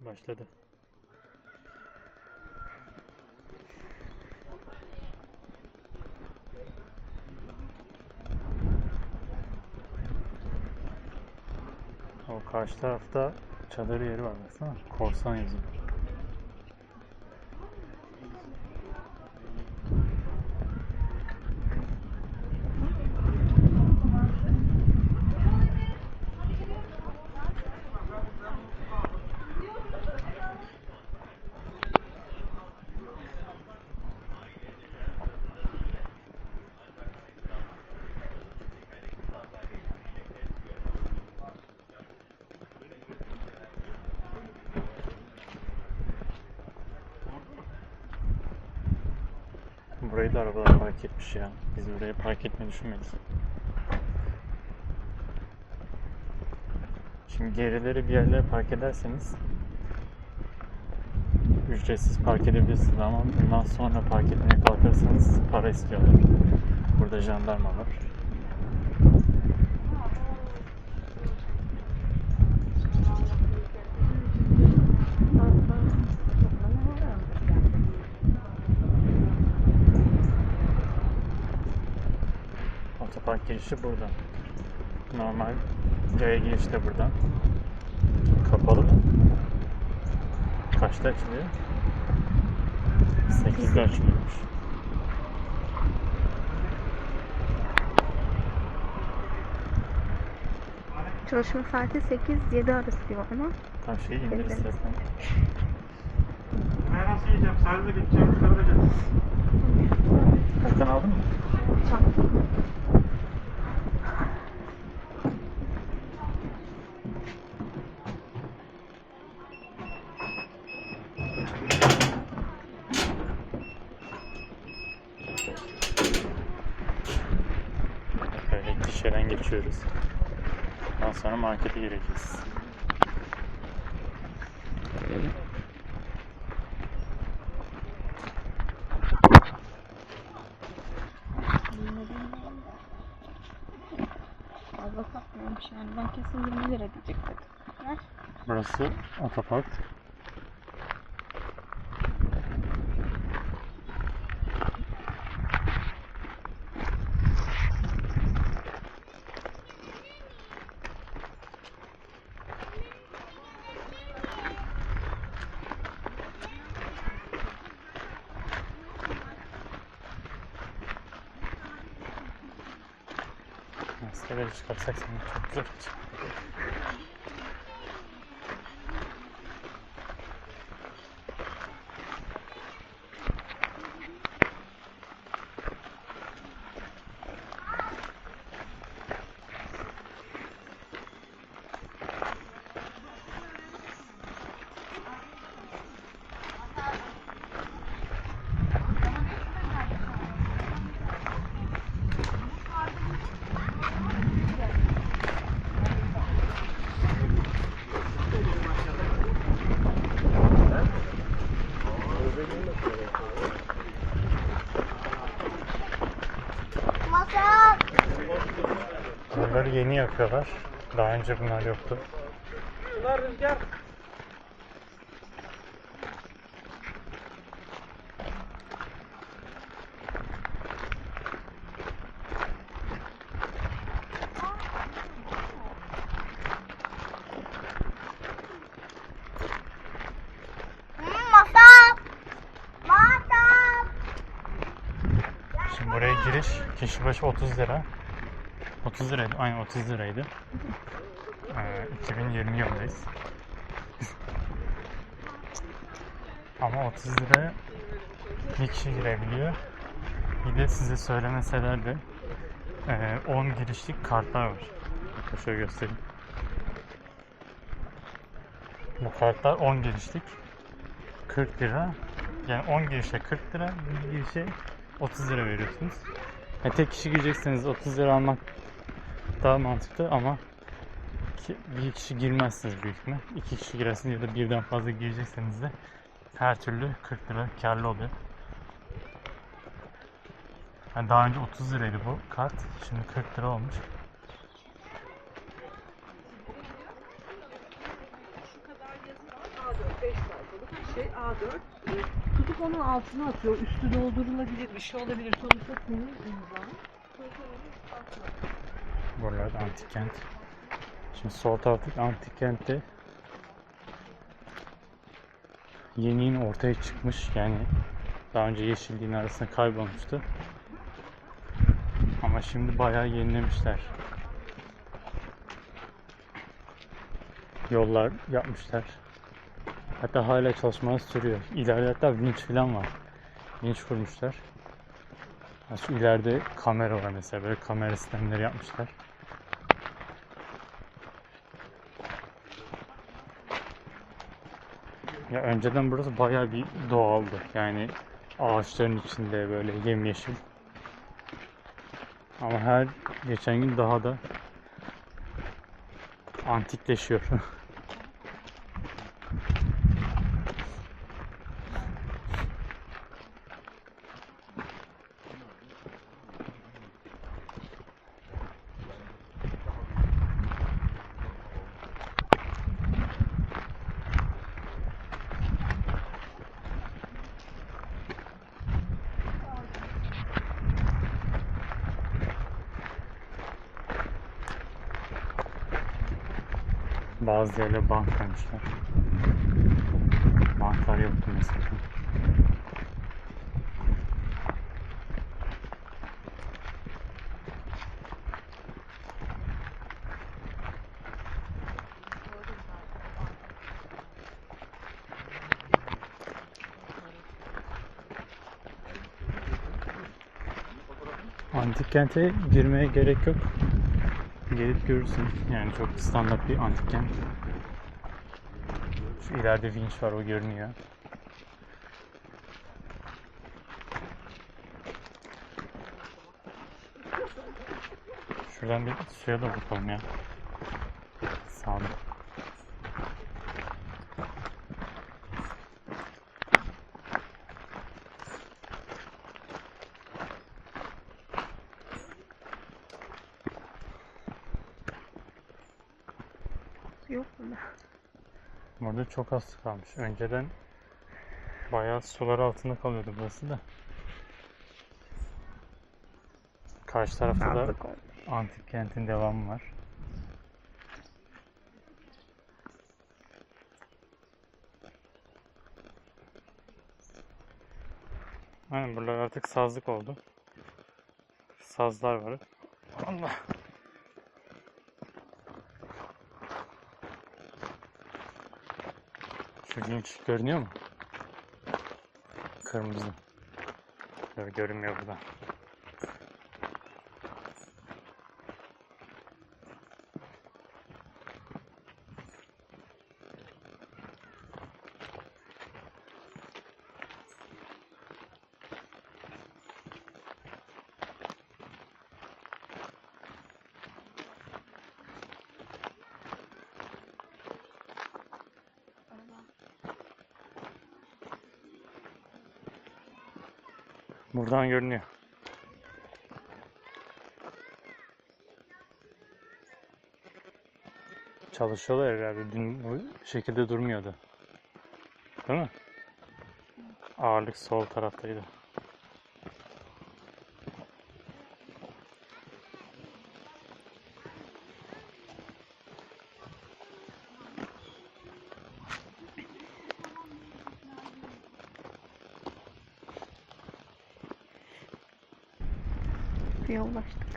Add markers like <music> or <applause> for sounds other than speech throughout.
Başladı. O karşı tarafta çadır yeri var baksana. Korsan yazıyor. Da arabalar park etmiş ya. Biz buraya park etmeyi düşünmedik. Şimdi gerileri bir yerlere park ederseniz ücretsiz park edebilirsiniz ama bundan sonra park etmeye kalkarsanız para istiyorlar. Burada jandarma var. Otopark girişi burada. Normal yaya giriş de buradan. Kapalı. Kaçta açılıyor? 8'de açılıyormuş. Çalışma saati 8-7 arası diyor ama. Tam şey indirirse. enteresan. Ben nasıl yiyeceğim? Servise gideceğim. Çıkaracağım. Furkan aldın mı? Böyle gişeden geçiyoruz. Ondan sonra markete gireceğiz. Fazla satmıyormuş yani. Ben kesin 20 lira diyecektim. Burası otopark. Maskeleri çıkarsak seni çok güzel olacak. Yeni yapıyorlar. Daha önce bunlar yoktu. Bunlar rüzgar. Şimdi buraya giriş kişi başı 30 lira. 30 liraydı. Aynen 30 liraydı. Ee, 2020 yılındayız. Ama 30 liraya bir kişi girebiliyor. Bir de size söylemeseler de ee, 10 girişlik kartlar var. Şöyle göstereyim. Bu kartlar 10 girişlik. 40 lira. Yani 10 girişe 40 lira, bir girişe 30 lira veriyorsunuz. Ya tek kişi girecekseniz 30 lira almak daha mantıklı ama ki- bir kişi girmezsiniz büyük ihtimal. İki kişi girersiniz ya da birden fazla girecekseniz de her türlü 40 lira karlı oluyor. Yani daha önce 30 liraydı bu kart. Şimdi 40 lira olmuş. Şu kadar yazı var. şey A4 e, tutup onun altına atıyor. Üstü doldurulabilir bir şey olabilir. Sonuçta senin imzan. Buralar antik kent. Şimdi sol taraftaki antik kentte yeni yeni ortaya çıkmış. Yani daha önce yeşilliğin arasında kaybolmuştu. Ama şimdi bayağı yenilemişler. Yollar yapmışlar. Hatta hala çalışmalar sürüyor. İleride hatta vinç falan var. Vinç kurmuşlar. Şu ileride kamera var mesela. Böyle kamera sistemleri yapmışlar. Ya önceden burası bayağı bir doğaldı. Yani ağaçların içinde böyle yemyeşil. Ama her geçen gün daha da antikleşiyor. <laughs> Bazı yerlere bank. Banklar yoktu mesela. Antik kente girmeye gerek yok. Gelip görürsün. Yani çok standart bir antik kent. Şu ileride vinç var o görünüyor. Şuradan bir suya da bakalım ya. Yok mu? Burada çok az su kalmış. Önceden bayağı sular altında kalıyordu burası da. Karşı tarafta da antik kentin devamı var. Aynen buralar artık sazlık oldu. Sazlar var. Allah. Şu vinç görünüyor mu? Kırmızı. Görünmüyor burada. Buradan görünüyor. Çalışıyorlar herhalde. Dün bu şekilde durmuyordu. Değil mi? Ağırlık sol taraftaydı. Suya ulaştık.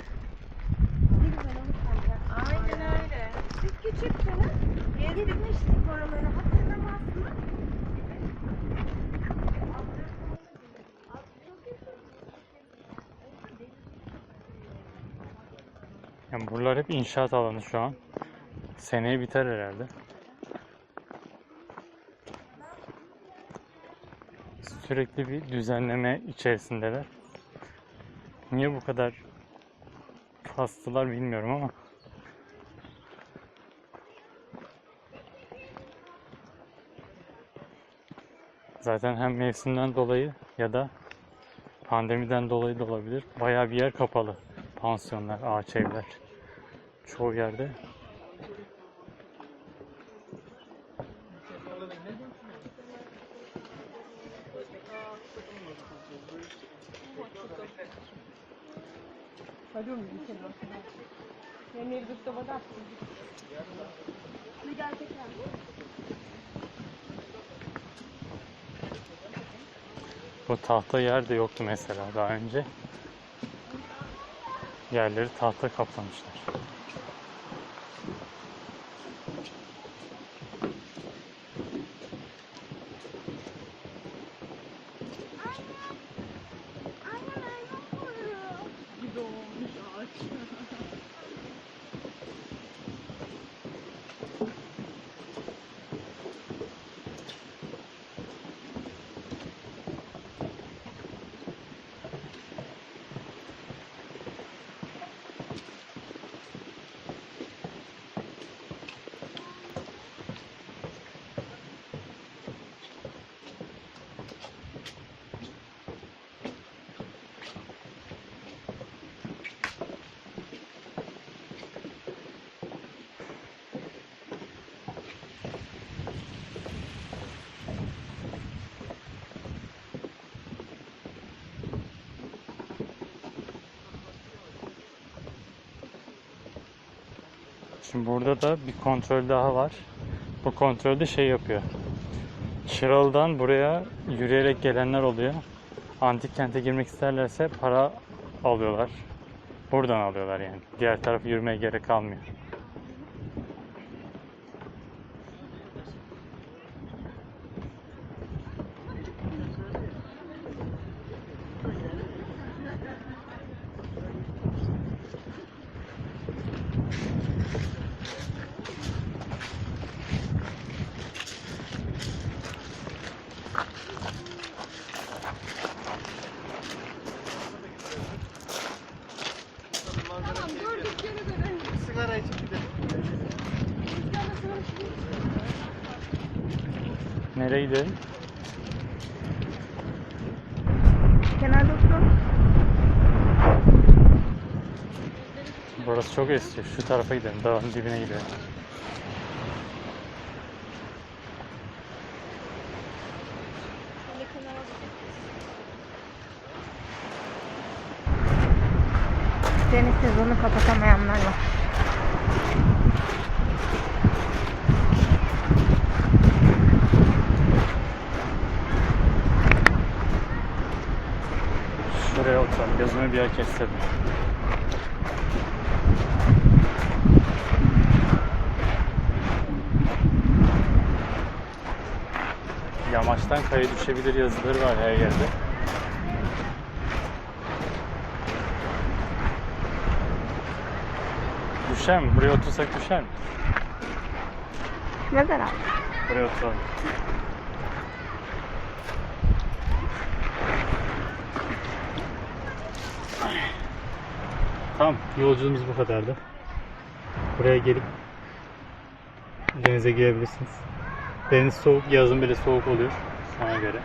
Aynen öyle. Siz küçüksünüz. Gezdirmiştik oraları. Hatırlamaz mı? Yani buralar hep inşaat alanı şu an. Seneye biter herhalde. Sürekli bir düzenleme içerisindeler. Niye bu kadar kastılar bilmiyorum ama. Zaten hem mevsimden dolayı ya da pandemiden dolayı da olabilir. Bayağı bir yer kapalı. Pansiyonlar, ağaç evler. Çoğu yerde. Yani bir Mustafa da attı. Bir gerçekten. Bu tahta yer de yoktu mesela daha önce. Yerleri tahta kaplamışlar. Şimdi burada da bir kontrol daha var. Bu kontrolde şey yapıyor. Çıralı'dan buraya yürüyerek gelenler oluyor. Antik kente girmek isterlerse para alıyorlar. Buradan alıyorlar yani. Diğer tarafı yürümeye gerek kalmıyor. Nereye gidelim? Kenarda otur. Burası çok eski. Şu tarafa gidelim. Dağın dibine gidelim. Deniz sezonu kapatamayanlar var. Şuraya oturalım. Gözüme bir yer kestirdim. Yamaçtan kaya düşebilir yazıları var her yerde. Düşer mi? Buraya otursak düşer mi? Ne kadar? Buraya oturalım. Tamam, yolculuğumuz bu kadardı. Buraya gelip denize girebilirsiniz. Deniz soğuk, yazın bile soğuk oluyor ona göre.